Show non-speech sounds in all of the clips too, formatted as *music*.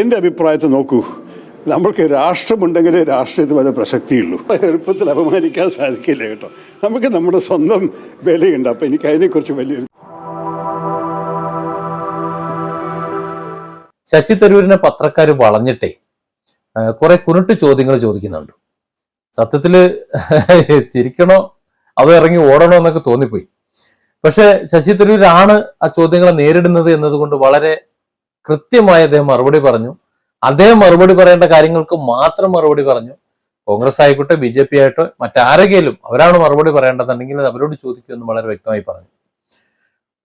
എന്റെ അഭിപ്രായത്തെ നോക്കൂ. നമ്മൾക്ക് രാഷ്ട്രമുണ്ടെങ്കിലേ രാഷ്ട്രീയത്തിൽ വല്ല പ്രസക്തിയുള്ളൂ. എളുപ്പത്തിൽ അപമാനിക്കാൻ സാധിക്കില്ല കേട്ടോ. നമുക്ക് നമ്മുടെ സ്വന്തം വിലയുണ്ട്. അപ്പം എനിക്ക് അതിനെക്കുറിച്ച് വലിയൊരു ശശി തരൂരിനെ പത്രക്കാർ വളഞ്ഞിട്ടേ കുറെ കുരുട്ട് ചോദ്യങ്ങൾ ചോദിക്കുന്നുണ്ട്. സത്യത്തിൽ *laughs* ചിരിക്കണോ? അതോ ഇറങ്ങി ഓടണോ എന്നൊക്കെ തോന്നിപ്പോയി. പക്ഷെ ശശി തരൂരാണ് ആ ചോദ്യങ്ങളെ നേരിടുന്നത് എന്നതുകൊണ്ട് വളരെ കൃത്യമായി അദ്ദേഹം മറുപടി പറഞ്ഞു. അദ്ദേഹം മറുപടി പറയേണ്ട കാര്യങ്ങൾക്ക് മാത്രം മറുപടി പറഞ്ഞു. കോൺഗ്രസ് ആയിക്കോട്ടെ ബി ജെ പി ആയിട്ടോ മറ്റാരെങ്കിലും അവരാണ് മറുപടി പറയേണ്ടതുണ്ടെങ്കിൽ അത് അവരോട് ചോദിക്കുമെന്ന് വളരെ വ്യക്തമായി പറഞ്ഞു.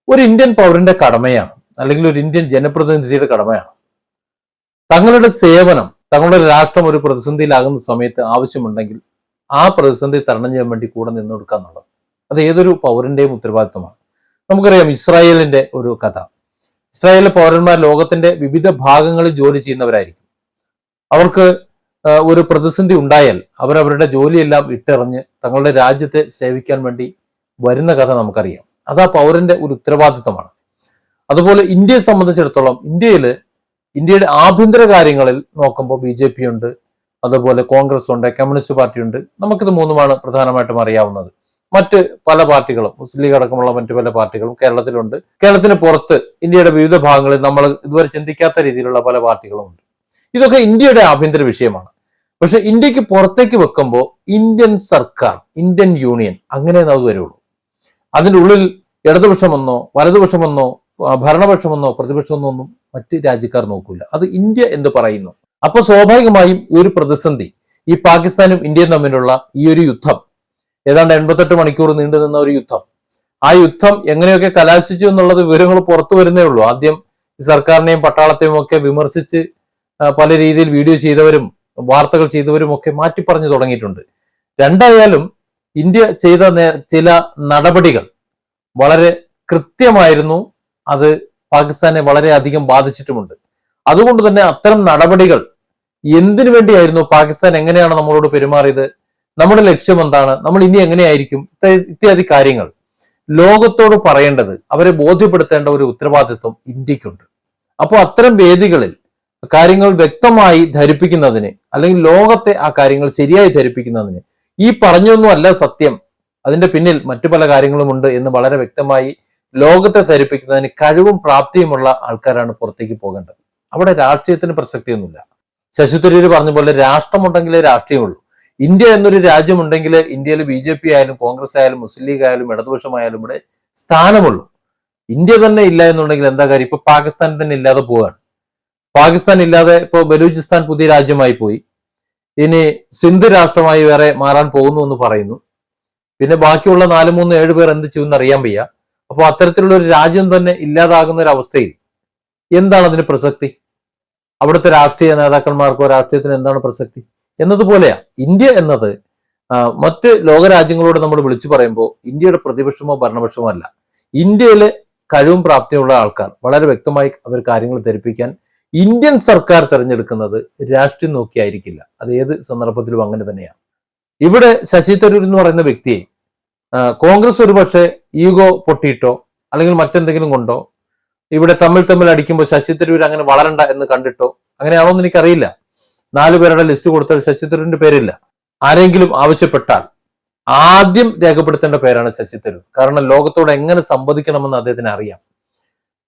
ഒരു ഇന്ത്യൻ പൗരന്റെ കടമയാണ് അല്ലെങ്കിൽ ഒരു ഇന്ത്യൻ ജനപ്രതിനിധിയുടെ കടമയാണ്. തങ്ങളുടെ സേവനം തങ്ങളുടെ രാഷ്ട്രം ഒരു പ്രതിസന്ധിയിലാകുന്ന സമയത്ത് ആവശ്യമുണ്ടെങ്കിൽ ആ പ്രതിസന്ധി തരണം ചെയ്യാൻ വേണ്ടി കൂടെ നിന്നു കൊടുക്കുക അത് ഏതൊരു പൗരന്റെയും ഉത്തരവാദിത്വമാണ്. നമുക്കറിയാം ഇസ്രായേലിന്റെ ഒരു കഥ. ഇസ്രായേലിലെ പൗരന്മാർ ലോകത്തിന്റെ വിവിധ ഭാഗങ്ങളിൽ ജോലി ചെയ്യുന്നവരായിരിക്കും. അവർക്ക് ഒരു പ്രതിസന്ധി ഉണ്ടായാൽ അവരവരുടെ ജോലിയെല്ലാം ഇട്ടെറിഞ്ഞ് തങ്ങളുടെ രാജ്യത്തെ സേവിക്കാൻ വേണ്ടി വരുന്ന കഥ നമുക്കറിയാം. അത് ആ പൗരന്റെ ഒരു ഉത്തരവാദിത്തമാണ്. അതുപോലെ ഇന്ത്യയെ സംബന്ധിച്ചിടത്തോളം ഇന്ത്യയിൽ ഇന്ത്യയുടെ ആഭ്യന്തര കാര്യങ്ങളിൽ നോക്കുമ്പോൾ ബി ഉണ്ട് അതുപോലെ കോൺഗ്രസ് ഉണ്ട് കമ്മ്യൂണിസ്റ്റ് പാർട്ടി ഉണ്ട്. നമുക്കിത് മൂന്നുമാണ് പ്രധാനമായിട്ടും അറിയാവുന്നത്. മറ്റ് പല പാർട്ടികളും മുസ്ലിം ലീഗ് അടക്കമുള്ള മറ്റ് പല പാർട്ടികളും കേരളത്തിലുണ്ട്. കേരളത്തിന് പുറത്ത് ഇന്ത്യയുടെ വിവിധ ഭാഗങ്ങളിൽ നമ്മൾ ഇതുവരെ ചിന്തിക്കാത്ത രീതിയിലുള്ള പല പാർട്ടികളും ഉണ്ട്. ഇതൊക്കെ ഇന്ത്യയുടെ ആഭ്യന്തര വിഷയമാണ്. പക്ഷെ ഇന്ത്യയ്ക്ക് പുറത്തേക്ക് വെക്കുമ്പോൾ ഇന്ത്യൻ സർക്കാർ ഇന്ത്യൻ യൂണിയൻ അങ്ങനെ അത് വരുള്ളൂ. അതിന്റെ ഉള്ളിൽ ഇടതുപക്ഷമെന്നോ വലതുപക്ഷമെന്നോ ഭരണപക്ഷമെന്നോ പ്രതിപക്ഷമെന്നോ ഒന്നും മറ്റ് രാജ്യക്കാർ നോക്കൂല. അത് ഇന്ത്യ എന്ന് പറയുന്നു. അപ്പൊ സ്വാഭാവികമായും ഈ ഒരു പ്രതിസന്ധി ഈ പാകിസ്ഥാനും ഇന്ത്യയും തമ്മിലുള്ള ഈ ഒരു യുദ്ധം ഏതാണ്ട് എൺപത്തെട്ട് മണിക്കൂർ നീണ്ടു നിന്ന ഒരു യുദ്ധം. ആ യുദ്ധം എങ്ങനെയൊക്കെ കലാശിച്ചു എന്നുള്ളത് വിവരങ്ങൾ പുറത്തു വരുന്നേ ഉള്ളൂ. ആദ്യം സർക്കാരിനെയും പട്ടാളത്തെയും ഒക്കെ വിമർശിച്ച് പല രീതിയിൽ വീഡിയോ ചെയ്തവരും വാർത്തകൾ ചെയ്തവരും ഒക്കെ മാറ്റി പറഞ്ഞു തുടങ്ങിയിട്ടുണ്ട്. രണ്ടായാലും ഇന്ത്യ ചെയ്ത ചില നടപടികൾ വളരെ കൃത്യമായിരുന്നു. അത് പാകിസ്ഥാനെ വളരെയധികം ബാധിച്ചിട്ടുമുണ്ട്. അതുകൊണ്ട് തന്നെ അത്തരം നടപടികൾ എന്തിനു വേണ്ടിയായിരുന്നു? പാകിസ്ഥാൻ എങ്ങനെയാണ് നമ്മളോട് പെരുമാറിയത്? നമ്മുടെ ലക്ഷ്യം എന്താണ്? നമ്മൾ ഇനി എങ്ങനെയായിരിക്കും? ഇത്യാദി കാര്യങ്ങൾ. ലോകത്തോട് പറയേണ്ടത് അവരെ ബോധ്യപ്പെടുത്തേണ്ട ഒരു ഉത്തരവാദിത്വം ഇന്ത്യക്കുണ്ട് അപ്പോൾ അത്തരം വേദികളിൽ കാര്യങ്ങൾ വ്യക്തമായി ധരിപ്പിക്കുന്നതിന് അല്ലെങ്കിൽ ലോകത്തെ ആ കാര്യങ്ങൾ ശരിയായി ധരിപ്പിക്കുന്നതിന് ഈ പറഞ്ഞൊന്നും അല്ല സത്യം. അതിന്റെ പിന്നിൽ മറ്റു പല കാര്യങ്ങളുമുണ്ട് എന്ന് വളരെ വ്യക്തമായി ലോകത്തെ ധരിപ്പിക്കുന്നതിന് കഴിവും പ്രാപ്തിയുമുള്ള ആൾക്കാരാണ് പുറത്തേക്ക് പോകേണ്ടത്. അവിടെ രാഷ്ട്രീയത്തിന് പ്രസക്തിയൊന്നുമില്ല. ശശി തരൂര് പറഞ്ഞ പോലെ രാഷ്ട്രമുണ്ടെങ്കിലേ രാഷ്ട്രീയമുള്ളൂ. ഇന്ത്യ എന്നൊരു രാജ്യമുണ്ടെങ്കിൽ ഇന്ത്യയിൽ ബി ജെ പി ആയാലും കോൺഗ്രസ് ആയാലും മുസ്ലിം ലീഗ് ആയാലും ഇടതുപക്ഷമായാലും ഇവിടെ സ്ഥാനമുള്ളൂ. ഇന്ത്യ തന്നെ ഇല്ല എന്നുണ്ടെങ്കിൽ എന്താ കാര്യം? ഇപ്പൊ പാകിസ്ഥാൻ തന്നെ ഇല്ലാതെ പോവുകയാണ്. പാകിസ്ഥാൻ ഇല്ലാതെ ഇപ്പോൾ ബലൂചിസ്ഥാൻ പുതിയ രാജ്യമായി പോയി. ഇനി സിന്ധു രാഷ്ട്രമായി വേറെ മാറാൻ പോകുന്നു എന്ന് പറയുന്നു. പിന്നെ ബാക്കിയുള്ള നാല് മൂന്ന് ഏഴ് പേർ എന്ത് ചെയ്യുമെന്ന് അറിയാൻ വയ്യ. അപ്പോൾ അത്തരത്തിലുള്ള ഒരു രാജ്യം തന്നെ ഇല്ലാതാകുന്ന ഒരു അവസ്ഥയിൽ എന്താണ് അതിന് പ്രസക്തി? അവിടുത്തെ രാഷ്ട്രീയ നേതാക്കന്മാർക്കോ രാഷ്ട്രീയത്തിന് എന്താണ് പ്രസക്തി? എന്നതുപോലെയാ. ഇന്ത്യ എന്നത് മറ്റ് ലോകരാജ്യങ്ങളോട് നമ്മൾ വിളിച്ചു പറയുമ്പോൾ ഇന്ത്യയുടെ പ്രതിപക്ഷമോ ഭരണപക്ഷമോ അല്ല. ഇന്ത്യയിലെ കഴിവും പ്രാപ്തിയുള്ള ആൾക്കാർ വളരെ വ്യക്തമായി അവർ കാര്യങ്ങൾ ധരിപ്പിക്കാൻ ഇന്ത്യൻ സർക്കാർ തിരഞ്ഞെടുക്കുന്നത് രാഷ്ട്രീയം നോക്കിയായിരിക്കില്ല. അത് ഏത് സന്ദർഭത്തിലും അങ്ങനെ തന്നെയാണ് ഇവിടെ ശശി തരൂർ എന്ന് പറയുന്ന വ്യക്തിയെ കോൺഗ്രസ് ഒരുപക്ഷെ ഈഗോ പൊട്ടിയിട്ടോ അല്ലെങ്കിൽ മറ്റെന്തെങ്കിലും കൊണ്ടോ ഇവിടെ തമ്മിൽ തമ്മിൽ അടിക്കുമ്പോൾ ശശി തരൂർ അങ്ങനെ വളരണ്ട എന്ന് കണ്ടിട്ടോ അങ്ങനെയാണോ എന്ന് എനിക്കറിയില്ല. നാലു പേരുടെ ലിസ്റ്റ് കൊടുത്താൽ ശശി തരൂരിന്റെ പേരില്ല. ആരെങ്കിലും ആവശ്യപ്പെട്ടാൽ ആദ്യം രേഖപ്പെടുത്തേണ്ട പേരാണ് ശശി തരൂർ കാരണം ലോകത്തോട് എങ്ങനെ സംവദിക്കണമെന്ന് അദ്ദേഹത്തിന് അറിയാം.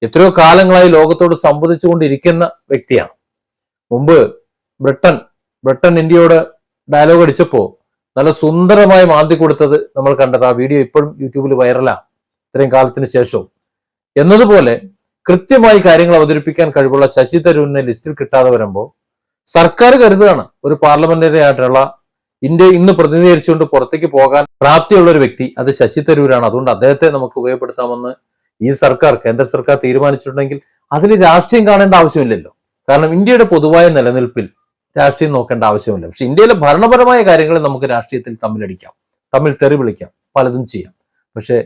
എത്രയോ കാലങ്ങളായി ലോകത്തോട് സംവദിച്ചുകൊണ്ടിരിക്കുന്ന വ്യക്തിയാണ്. മുമ്പ് ബ്രിട്ടൻ ബ്രിട്ടൻ ഇന്ത്യയോട് ഡയലോഗ് അടിച്ചപ്പോ നല്ല സുന്ദരമായി മാന്തി കൊടുത്തത് നമ്മൾ കണ്ടത്. ആ വീഡിയോ ഇപ്പോഴും യൂട്യൂബിൽ വൈറലാ ഇത്രയും കാലത്തിന് ശേഷവും. എന്നതുപോലെ കൃത്യമായി കാര്യങ്ങൾ അവതരിപ്പിക്കാൻ കഴിവുള്ള ശശി തരൂരിനെ ലിസ്റ്റിൽ കിട്ടാതെ വരുമ്പോൾ സർക്കാർ കരുതുകയാണ് ഒരു പാർലമെന്ററി ആയിട്ടുള്ള ഇന്ത്യ ഇന്ന് പ്രതിനിധീകരിച്ചുകൊണ്ട് പുറത്തേക്ക് പോകാൻ പ്രാപ്തിയുള്ള ഒരു വ്യക്തി അത് ശശി തരൂരാണ്. അതുകൊണ്ട് അദ്ദേഹത്തെ നമുക്ക് ഉപയോഗപ്പെടുത്താമെന്ന് ഈ സർക്കാർ കേന്ദ്ര സർക്കാർ തീരുമാനിച്ചിട്ടുണ്ടെങ്കിൽ അതിൽ രാഷ്ട്രീയം കാണേണ്ട ആവശ്യമില്ലല്ലോ. കാരണം ഇന്ത്യയുടെ പൊതുവായ നിലനിൽപ്പിൽ രാഷ്ട്രീയം നോക്കേണ്ട ആവശ്യമില്ല. പക്ഷെ ഇന്ത്യയിലെ ഭരണപരമായ കാര്യങ്ങൾ നമുക്ക് രാഷ്ട്രീയത്തിൽ തമ്മിലടിക്കാം. തമ്മിൽ തെറി വിളിക്കാം. പലതും ചെയ്യാം. പക്ഷേ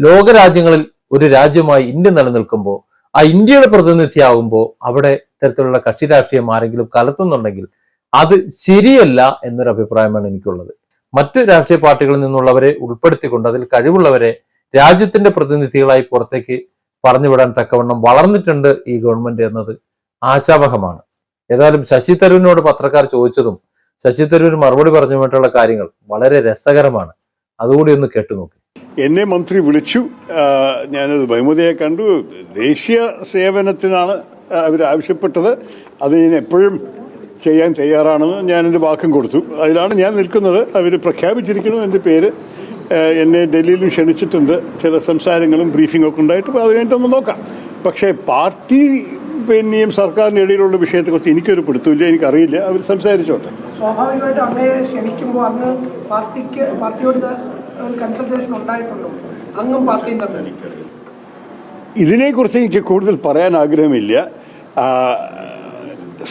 ലോകരാജ്യങ്ങളിൽ ഒരു രാജ്യമായി ഇന്ത്യ നിലനിൽക്കുമ്പോൾ ആ ഇന്ത്യയുടെ പ്രതിനിധിയാകുമ്പോൾ അവിടെ ഇത്തരത്തിലുള്ള കക്ഷി രാഷ്ട്രീയം ആരെങ്കിലും കലർത്തുന്നുണ്ടെങ്കിൽ അത് ശരിയല്ല എന്നൊരു അഭിപ്രായമാണ് എനിക്കുള്ളത്. മറ്റു രാഷ്ട്രീയ പാർട്ടികളിൽ നിന്നുള്ളവരെ ഉൾപ്പെടുത്തിക്കൊണ്ട് അതിൽ കഴിവുള്ളവരെ രാജ്യത്തിന്റെ പ്രതിനിധികളായി പുറത്തേക്ക് പറഞ്ഞുവിടാൻ തക്കവണ്ണം വളർന്നിട്ടുണ്ട് ഈ ഗവൺമെന്റ് എന്നത് ആശാവഹമാണ്. ഏതായാലും ശശി തരൂരിനോട് പത്രക്കാർ ചോദിച്ചതും ശശി തരൂർ മറുപടി പറഞ്ഞുമായിട്ടുള്ള കാര്യങ്ങൾ വളരെ രസകരമാണ്. അതുകൂടി ഒന്ന് കേട്ടുനോക്കി. എന്നെ മന്ത്രി വിളിച്ചു. ഞാനത് ബഹുമതിയെ കണ്ടു. ദേശീയ സേവനത്തിനാണ് അവർ ആവശ്യപ്പെട്ടത്. അത് ഞാൻ എപ്പോഴും ചെയ്യാൻ തയ്യാറാണെന്ന് ഞാൻ എന്റെ വാക്കും കൊടുത്തു. അതിലാണ് ഞാൻ നിൽക്കുന്നത്. അവർ പ്രഖ്യാപിച്ചിരിക്കുന്നു എന്റെ പേര്. എന്നെ ഡൽഹിയിലും ക്ഷണിച്ചിട്ടുണ്ട്. ചില സംസാരങ്ങളും ബ്രീഫിംഗ് ഒക്കെ ഉണ്ടായിട്ട് അത് കഴിഞ്ഞിട്ടൊന്ന് നോക്കാം. പക്ഷേ പാർട്ടി പിന്നെയും സർക്കാരിന്റെ ഇടയിലുള്ള വിഷയത്തെക്കുറിച്ച് എനിക്കൊരു പിടുത്തമില്ല. എനിക്കറിയില്ല. അവർ സംസാരിച്ചോട്ടെ. സ്വാഭാവികമായിട്ടും അങ്ങനെ ക്ഷണിക്കുമ്പോൾ അന്ന് പാർട്ടിക്ക് പാർട്ടിയോട് ഒരു കൺസൾട്ടേഷൻ ഉണ്ടായിട്ടുണ്ടോ? അങ്ങും പാർട്ടിയും ഇതിനെക്കുറിച്ച് എനിക്ക് കൂടുതൽ പറയാൻ ആഗ്രഹമില്ല.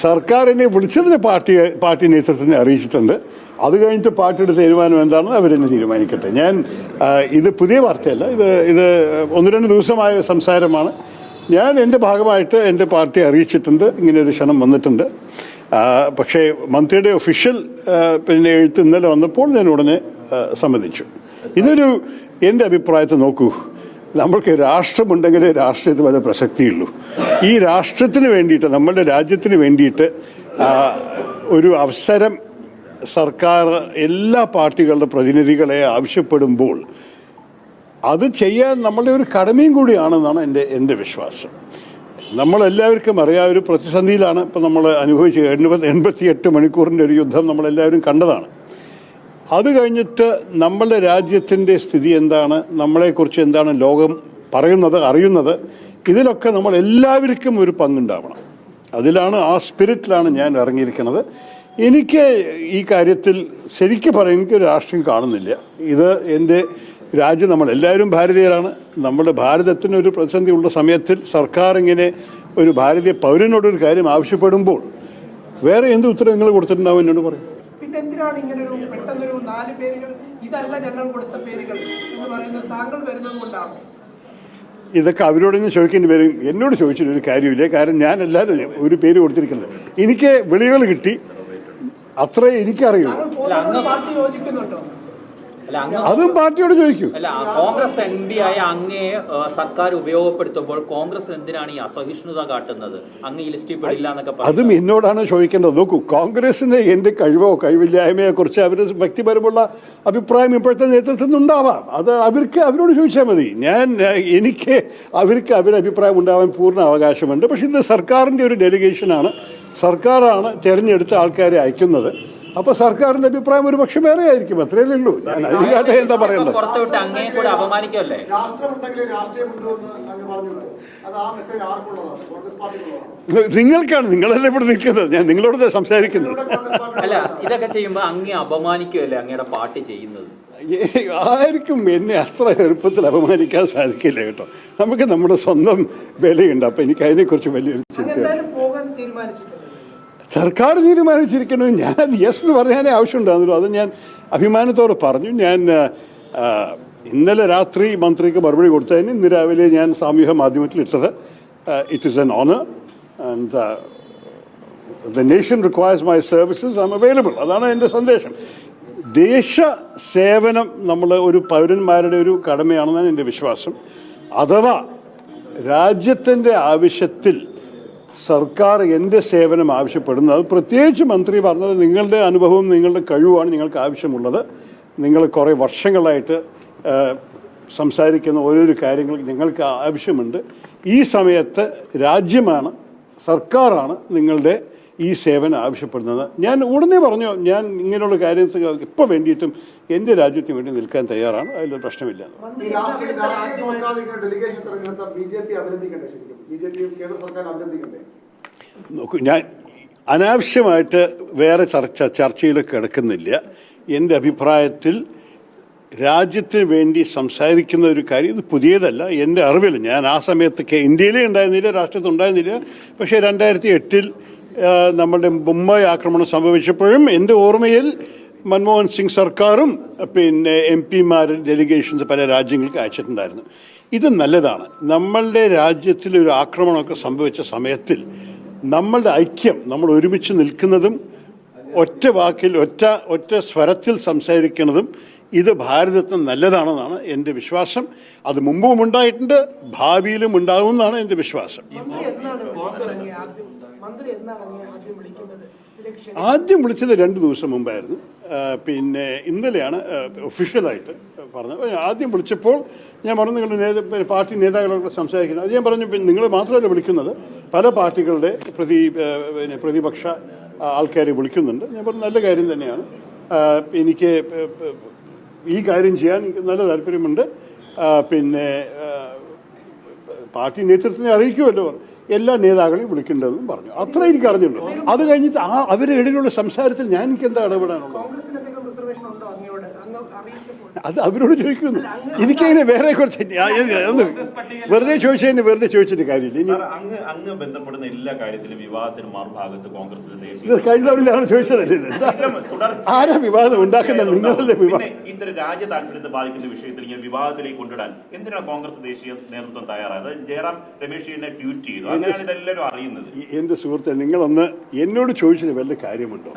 സർക്കാരിനെ വിളിച്ചതിന് പാർട്ടി പാർട്ടി നേതൃത്വത്തിനെ അറിയിച്ചിട്ടുണ്ട്. അത് കഴിഞ്ഞിട്ട് പാർട്ടിയുടെ തീരുമാനം എന്താണെന്ന് അവരെന്നെ തീരുമാനിക്കട്ടെ. ഞാൻ ഇത് പുതിയ വാർത്തയല്ല. ഇത് ഇത് ഒന്ന് രണ്ട് ദിവസമായ സംസാരമാണ്. ഞാൻ എന്റെ ഭാഗമായിട്ട് എന്റെ പാർട്ടി അറിയിച്ചിട്ടുണ്ട്. ഇങ്ങനെ ഒരു ക്ഷണം വന്നിട്ടുണ്ട്. പക്ഷേ മന്ത്രിയുടെ ഒഫീഷ്യൽ പിന്നെ എഴുത്ത് ഇന്നലെ വന്നപ്പോൾ ഞാൻ ഉടനെ സമ്മതിച്ചു. ഇതൊരു എന്റെ അഭിപ്രായത്തെ നോക്കൂ. നമ്മൾക്ക് രാഷ്ട്രമുണ്ടെങ്കിലേ രാഷ്ട്രീയത്തിൽ വല്ല പ്രസക്തിയുള്ളൂ. ഈ രാഷ്ട്രത്തിന് വേണ്ടിയിട്ട് നമ്മളുടെ രാജ്യത്തിന് വേണ്ടിയിട്ട് ഒരു അവസരം സർക്കാർ എല്ലാ പാർട്ടികളുടെ പ്രതിനിധികളെ ആവശ്യപ്പെടുമ്പോൾ അത് ചെയ്യാൻ നമ്മളുടെ ഒരു കടമയും കൂടിയാണെന്നാണ് എന്റെ എന്റെ വിശ്വാസം. നമ്മളെല്ലാവർക്കും അറിയാം ഒരു പ്രതിസന്ധിയിലാണ്. ഇപ്പം നമ്മൾ അനുഭവിച്ച് എൺപത് എൺപത്തിയെട്ട് മണിക്കൂറിന്റെ ഒരു യുദ്ധം നമ്മളെല്ലാവരും കണ്ടതാണ്. അത് കഴിഞ്ഞിട്ട് നമ്മളുടെ രാജ്യത്തിന്റെ സ്ഥിതി എന്താണ്? നമ്മളെക്കുറിച്ച് എന്താണ് ലോകം പറയുന്നത് അറിയുന്നത്? ഇതിലൊക്കെ നമ്മൾ എല്ലാവർക്കും ഒരു പങ്കുണ്ടാവണം. അതിലാണ് ആ സ്പിരിറ്റിലാണ് ഞാൻ ഇറങ്ങിയിരിക്കുന്നത്. എനിക്ക് ഈ കാര്യത്തിൽ ശരിക്കും എനിക്ക് ഒരു രാഷ്ട്രീയം കാണുന്നില്ല. ഇത് എന്റെ രാജ്യം നമ്മൾ നമ്മളെല്ലാവരും ഭാരതീയരാണ്. നമ്മുടെ ഭാരതത്തിന് ഒരു പ്രതിസന്ധി ഉള്ള സമയത്തിൽ സർക്കാർ ഇങ്ങനെ ഒരു ഭാരതീയ പൗരനോടൊരു കാര്യം ആവശ്യപ്പെടുമ്പോൾ വേറെ എന്ത് ഉത്തരം നിങ്ങൾ കൊടുത്തിട്ടുണ്ടാവും എന്നോട് പറയും. പിന്നെ എന്തിനാണ് ഇങ്ങനെ ഒരു പെട്ടെന്നൊരു നാല് പേരുകൾ? ഇതല്ല ഞങ്ങൾ കൊടുത്ത പേരുകൾ എന്ന് പറയുന്നത് താങ്കൾ വരുന്നത് കൊണ്ടാണ്. ഇതൊക്കെ അവരോട് തന്നെ ചോദിക്കേണ്ടി വരും. എന്നോട് ചോദിച്ചിട്ട് ഒരു കാര്യമില്ല കാരണം ഞാൻ എല്ലാവരും ഒരു പേര് കൊടുത്തിരിക്കുന്നത്. എനിക്ക് വിളികൾ കിട്ടി. അത്രേ എനിക്കറിയൂ അതും പാർട്ടിയോട് ചോദിക്കൂ. അല്ല കോൺഗ്രസ് എം പി ആയ അങ്ങേ സർക്കാർ ഉപയോഗപ്പെടുത്തുമ്പോൾ കോൺഗ്രസ് എന്തിനാണ് ഈ അസഹിഷ്ണുത കാട്ടുന്നത്? അങ്ങ് ഈ ലിസ്റ്റിൽ പെടില്ല എന്നൊക്കെ അതും എന്നോടാണ് ചോദിക്കേണ്ടത്. നോക്കൂ കോൺഗ്രസിന് എന്റെ കഴിവോ കഴിവില്ലായ്മയെ കുറിച്ച് അവർ വ്യക്തിപരമുള്ള അഭിപ്രായം ഇപ്പോഴത്തെ നേതൃത്വത്തിൽ നിന്നുണ്ടാവാം അത് അവർക്ക് അവരോട് ചോദിച്ചാൽ മതി. ഞാൻ എനിക്ക് അവർക്ക് അവരുടെ അഭിപ്രായം ഉണ്ടാവാൻ പൂർണ അവകാശമുണ്ട്. പക്ഷെ ഇത് സർക്കാരിന്റെ ഒരു ഡെലിഗേഷനാണ് സർക്കാരാണ് തിരഞ്ഞെടുത്ത ആൾക്കാരെ അയക്കുന്നത്. അപ്പോൾ സർക്കാരിന്റെ അഭിപ്രായം ഒരു പക്ഷേ വേറെ ആയിരിക്കും അത്രയല്ലേ ഉള്ളൂ. ഞാൻ അതിനെക്കാട്ടെ എന്താ പറയുന്നത്? നിങ്ങൾക്കാണ് നിങ്ങളല്ലേ ഇവിടെ നിൽക്കുന്നത്. ഞാൻ നിങ്ങളോട് സംസാരിക്കുന്നത് അല്ല ഇതൊക്കെ ചെയ്യുമ്പോൾ അങ്ങേ അപമാനിക്കുമല്ലേ അങ്ങയുടെ പാർട്ടി ചെയ്യുന്നത്? ആയിരിക്കും ആർക്കും എന്നെ അത്ര എളുപ്പത്തിൽ അപമാനിക്കാൻ സാധിക്കില്ല കേട്ടോ. നമുക്ക് നമ്മുടെ സ്വന്തം വിലയുണ്ട്. അപ്പം എനിക്ക് അതിനെക്കുറിച്ച് വലിയൊരു ചിന്ത എന്തായാലും പോകാൻ തീരുമാനിച്ചിട്ടുണ്ട്. സർക്കാർ തീരുമാനിച്ചിരിക്കണം ഞാൻ യെസ് എന്ന് പറയാനേ ആവശ്യമുണ്ടായിരുന്നല്ലോ അത് ഞാൻ അഭിമാനത്തോടെ പറഞ്ഞു. ഞാൻ ഇന്നലെ രാത്രി മന്ത്രിക്ക് മറുപടി കൊടുത്തതിന് ഇന്ന് രാവിലെ ഞാൻ സാമൂഹ്യ മാധ്യമത്തിൽ ഇട്ടത്. It is an honour and the nation requires my services I am available അതാണ് എന്റെ സന്ദേശം. ദേശ സേവനം നമ്മൾ ഒരു പൗരന്മാരുടെ ഒരു കടമയാണെന്നാണ് എന്റെ വിശ്വാസം. അഥവാ രാജ്യത്തിന്റെ ആവശ്യത്തിൽ സർക്കാർ എന്റെ സേവനം ആവശ്യപ്പെടുന്നത്. പ്രത്യേകിച്ച് മന്ത്രി പറഞ്ഞത് നിങ്ങളുടെ അനുഭവവും നിങ്ങളുടെ കഴിവുമാണ് നിങ്ങൾക്ക് ആവശ്യമുള്ളത്. നിങ്ങൾ കുറേ വർഷങ്ങളായിട്ട് സംസാരിക്കുന്ന ഓരോരോ കാര്യങ്ങൾ നിങ്ങൾക്ക് ആവശ്യമുണ്ട്. ഈ സമയത്ത് രാജ്യമാണ് സർക്കാരാണ് നിങ്ങളുടെ ഈ സേവനം ആവശ്യപ്പെടുന്നത്. ഞാൻ ഉടനെ പറഞ്ഞു ഞാൻ ഇങ്ങനെയുള്ള കാര്യം ഇപ്പോൾ വേണ്ടിയിട്ടും എന്റെ രാജ്യത്തിന് വേണ്ടി നിൽക്കാൻ തയ്യാറാണ്. അതിൽ പ്രശ്നമില്ല. നോക്കൂ ഞാൻ അനാവശ്യമായിട്ട് വേറെ ചർച്ച ചർച്ചയിൽ കിടക്കുന്നില്ല. എന്റെ അഭിപ്രായത്തിൽ രാജ്യത്തിന് വേണ്ടി സംസാരിക്കുന്ന ഒരു കാര്യം ഇത് പുതിയതല്ല. എന്റെ അറിവിൽ ഞാൻ ആ സമയത്തൊക്കെ ഇന്ത്യയിലേ ഉണ്ടായിരുന്നില്ല രാഷ്ട്രീയത്തിൽ ഉണ്ടായിരുന്നില്ല. പക്ഷേ രണ്ടായിരത്തി എട്ടിൽ നമ്മളുടെ മുംബൈ ആക്രമണം സംഭവിച്ചപ്പോഴും എന്റെ ഓർമ്മയിൽ മൻമോഹൻ സിംഗ് സർക്കാരും പിന്നെ എം പിമാർ ഡെലിഗേഷൻസ് പല രാജ്യങ്ങൾക്ക് അയച്ചിട്ടുണ്ടായിരുന്നു. ഇത് നല്ലതാണ്. നമ്മളുടെ രാജ്യത്തിൽ ഒരു ആക്രമണമൊക്കെ സംഭവിച്ച സമയത്തിൽ നമ്മളുടെ ഐക്യം നമ്മൾ ഒരുമിച്ച് നിൽക്കുന്നതും ഒറ്റ വാക്കിൽ ഒറ്റ ഒറ്റ സ്വരത്തിൽ സംസാരിക്കുന്നതും ഇത് ഭാരതത്തിന് നല്ലതാണെന്നാണ് എന്റെ വിശ്വാസം. അത് മുമ്പും ഉണ്ടായിട്ടുണ്ട് ഭാവിയിലും ഉണ്ടാകും എന്നാണ് എന്റെ വിശ്വാസം ആദ്യം വിളിച്ചത് രണ്ട് ദിവസം മുമ്പായിരുന്നു. പിന്നെ ഇന്നലെയാണ് ഒഫീഷ്യലായിട്ട് പറഞ്ഞത്. ആദ്യം വിളിച്ചപ്പോൾ ഞാൻ പറഞ്ഞു നിങ്ങളുടെ നേത പാർട്ടി നേതാക്കളോട് സംസാരിക്കുന്നത് അത് ഞാൻ പറഞ്ഞു പിന്നെ നിങ്ങൾ മാത്രമല്ല വിളിക്കുന്നത്. പല പാർട്ടികളുടെ പ്രതി പിന്നെ പ്രതിപക്ഷ ആൾക്കാരെ വിളിക്കുന്നുണ്ട്. ഞാൻ പറഞ്ഞു നല്ല കാര്യം തന്നെയാണ്. എനിക്ക് ഈ കാര്യം ചെയ്യാൻ നല്ല താല്പര്യമുണ്ട്. പിന്നെ പാർട്ടി നേതൃത്വത്തിനെ അറിയിക്കുമല്ലോ. എല്ലാ നേതാക്കളെയും വിളിക്കേണ്ടതെന്നും പറഞ്ഞു. അത്ര എനിക്ക് അറിഞ്ഞുള്ളൂ അത് കഴിഞ്ഞിട്ട് ആ അവരുടെ ഇടയിലുള്ള സംസാരത്തിൽ ഞാൻ എനിക്ക് എന്താ ഇടപെടാനുള്ളത്? അത് അവരോട് ചോദിക്കുന്നു. എനിക്കങ്ങനെ വേറെ കുറച്ച് വെറുതെ ചോദിച്ചതിന് വെറുതെ ചോദിച്ചിട്ട് കാര്യമില്ല. ഇനി സാർ അങ്ങ് അങ്ങ് ബന്ധപ്പെടുന്ന എല്ലാ കാര്യത്തിലും വിവാദത്തിന് മറുഭാഗത്ത് കോൺഗ്രസ് കഴിഞ്ഞ ചോദിച്ചതല്ലേ ആരാ വിവാദം ഉണ്ടാക്കുന്ന നിങ്ങളുടെ ഇത്തരം രാജ്യ താല്പര്യത്തെ ബാധിക്കുന്ന വിഷയത്തിൽ ഇങ്ങനെ വിവാദത്തിലേക്ക് കൊണ്ടിടാൻ എന്തിനാണ് കോൺഗ്രസ് ദേശീയ നേതൃത്വം തയ്യാറായത്? ജയറാം രമേശ് തന്നെ ട്വീറ്റ് ചെയ്തു. അങ്ങനെയാണ് ഇതെല്ലാവരും അറിയുന്നത്. എന്റെ സുഹൃത്തെ നിങ്ങളൊന്ന് എന്നോട് ചോദിച്ചത് വല്ല കാര്യമുണ്ടോ?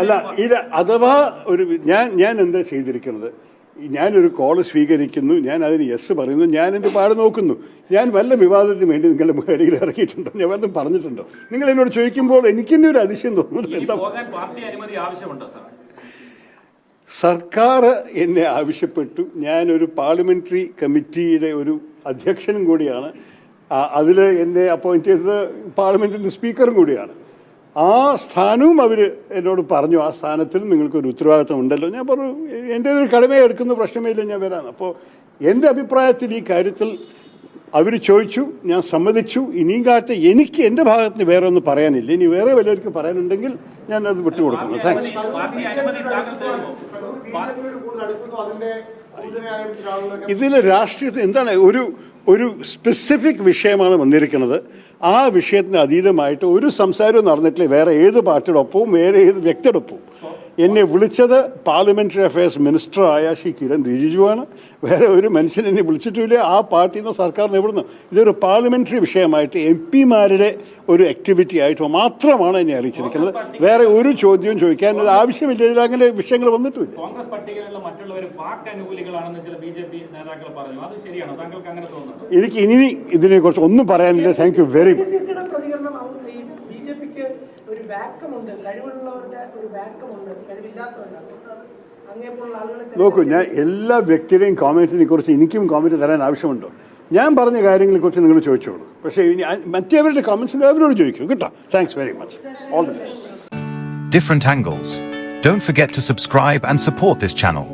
അല്ല ഇത് അഥവാ ഒരു ഞാൻ ഞാൻ എന്താ ചെയ്തിരിക്കുന്നത്. ഞാനൊരു കോൾ സ്വീകരിക്കുന്നു ഞാൻ അതിന് യെസ് പറയുന്നു ഞാൻ എന്റെ പാട് നോക്കുന്നു. ഞാൻ വല്ല വിവാദത്തിന് വേണ്ടി നിങ്ങളുടെ മുഖടിയിൽ ഇറങ്ങിയിട്ടുണ്ടോ ഞാൻ വല്ലതും പറഞ്ഞിട്ടുണ്ടോ? നിങ്ങൾ എന്നോട് ചോദിക്കുമ്പോൾ എനിക്ക് തന്നെ ഒരു അതിശയം തോന്നുന്നു എന്താ? പാർട്ടി അനുമതി ആവശ്യമുണ്ടോ സാർ? സർക്കാർ എന്നെ ആവശ്യപ്പെട്ടു. ഞാനൊരു പാർലമെന്ററി കമ്മിറ്റിയുടെ ഒരു അധ്യക്ഷനും കൂടിയാണ്. അതിൽ എന്നെ അപ്പോയിന്റ് ചെയ്തത് പാർലമെന്റിന്റെ സ്പീക്കറും കൂടിയാണ്. ആ സ്ഥാനവും അവർ എന്നോട് പറഞ്ഞു. ആ സ്ഥാനത്തിൽ നിങ്ങൾക്കൊരു ഉത്തരവാദിത്തം ഉണ്ടല്ലോ. ഞാൻ പറഞ്ഞു എന്റെ ഒരു കടമയെ എടുക്കുന്ന പ്രശ്നമേ ഇല്ല ഞാൻ വരാൻ അപ്പോൾ എന്റെ അഭിപ്രായത്തിൽ ഈ കാര്യത്തിൽ അവർ ചോദിച്ചു ഞാൻ സമ്മതിച്ചു. ഇനിയും കാലത്ത് എനിക്ക് എന്റെ ഭാഗത്ത് നിന്ന് വേറെ ഒന്നും പറയാനില്ല. ഇനി വേറെ വല്ലവർക്കും പറയാനുണ്ടെങ്കിൽ ഞാൻ അത് വിട്ടുകൊടുക്കുന്നു. താങ്ക്സ് ഇതിൽ രാഷ്ട്രീയത്തിൽ എന്താണ് ഒരു ഒരു സ്പെസിഫിക് വിഷയമാണ് വന്നിരിക്കുന്നത്. ആ വിഷയത്തിന് അതീതമായിട്ട് ഒരു സംസാരവും നടന്നിട്ടില്ല. വേറെ ഏത് പാർട്ടിയുടെ ഒപ്പവും വേറെ ഏത് വ്യക്തിയുടെ ഒപ്പവും. എന്നെ വിളിച്ചത് പാർലമെന്ററി അഫയേഴ്സ് മിനിസ്റ്ററായ ശ്രീ കിരൺ റിജിജുവാണ്. വേറെ ഒരു മനുഷ്യൻ എന്നെ വിളിച്ചിട്ടില്ല. ആ പാർട്ടിയിൽ നിന്ന് സർക്കാർ എവിടുന്ന്? ഇതൊരു പാർലമെന്ററി വിഷയമായിട്ട് എം പിമാരുടെ ഒരു ആക്ടിവിറ്റി ആയിട്ട് മാത്രമാണ് എന്നെ അറിയിച്ചിരിക്കുന്നത്. വേറെ ഒരു ചോദ്യവും ചോദിക്കാൻ ഒരു ആവശ്യമില്ല. ഇതിൽ അങ്ങനെ വിഷയങ്ങൾ വന്നിട്ടില്ല. കോൺഗ്രസ് പട്ടികയിലുള്ള മറ്റുള്ളവർ പാക് അനുകൂലികളാണെന്ന് ചില ബി ജെ പി നേതാക്കൾ പറഞ്ഞു. അത് ശരിയാണോ. താങ്കൾക്ക് അങ്ങനെ തോന്നുന്നുണ്ടോ? എനിക്ക് ഇനി ഇതിനെക്കുറിച്ച് ഒന്നും പറയാനില്ല. Thank you very much KCC യുടെ പ്രതികരണം അവർ ഈ ബി ജെ പിക്ക് ഒരു വാക്കമുണ്ട് കഴിവുള്ളവരുടെ ഒരു വാക്കമുണ്ട് കഴിവില്ലാത്തവരുടെ അതുകൊണ്ടാണ് അങ്ങേപ്പോലുള്ള ആളുകളെ നോക്കൂ ഞാൻ എല്ലാ വ്യക്തിയുടെയും കോമന്റിനെ കുറിച്ച് എനിക്കും കോമന്റ് തരാൻ ആവശ്യമുണ്ടോ? ഞാൻ പറഞ്ഞ കാര്യങ്ങളെക്കുറിച്ച് നിങ്ങൾ ചോദിച്ചോളൂ. പക്ഷേ ഇനി മറ്റേവരുടെ കോമന്റ്സ് അവരോട് ചോദിക്കൂ കേട്ടോ? Thanks very much all the best different angles don't forget to subscribe and support this channel.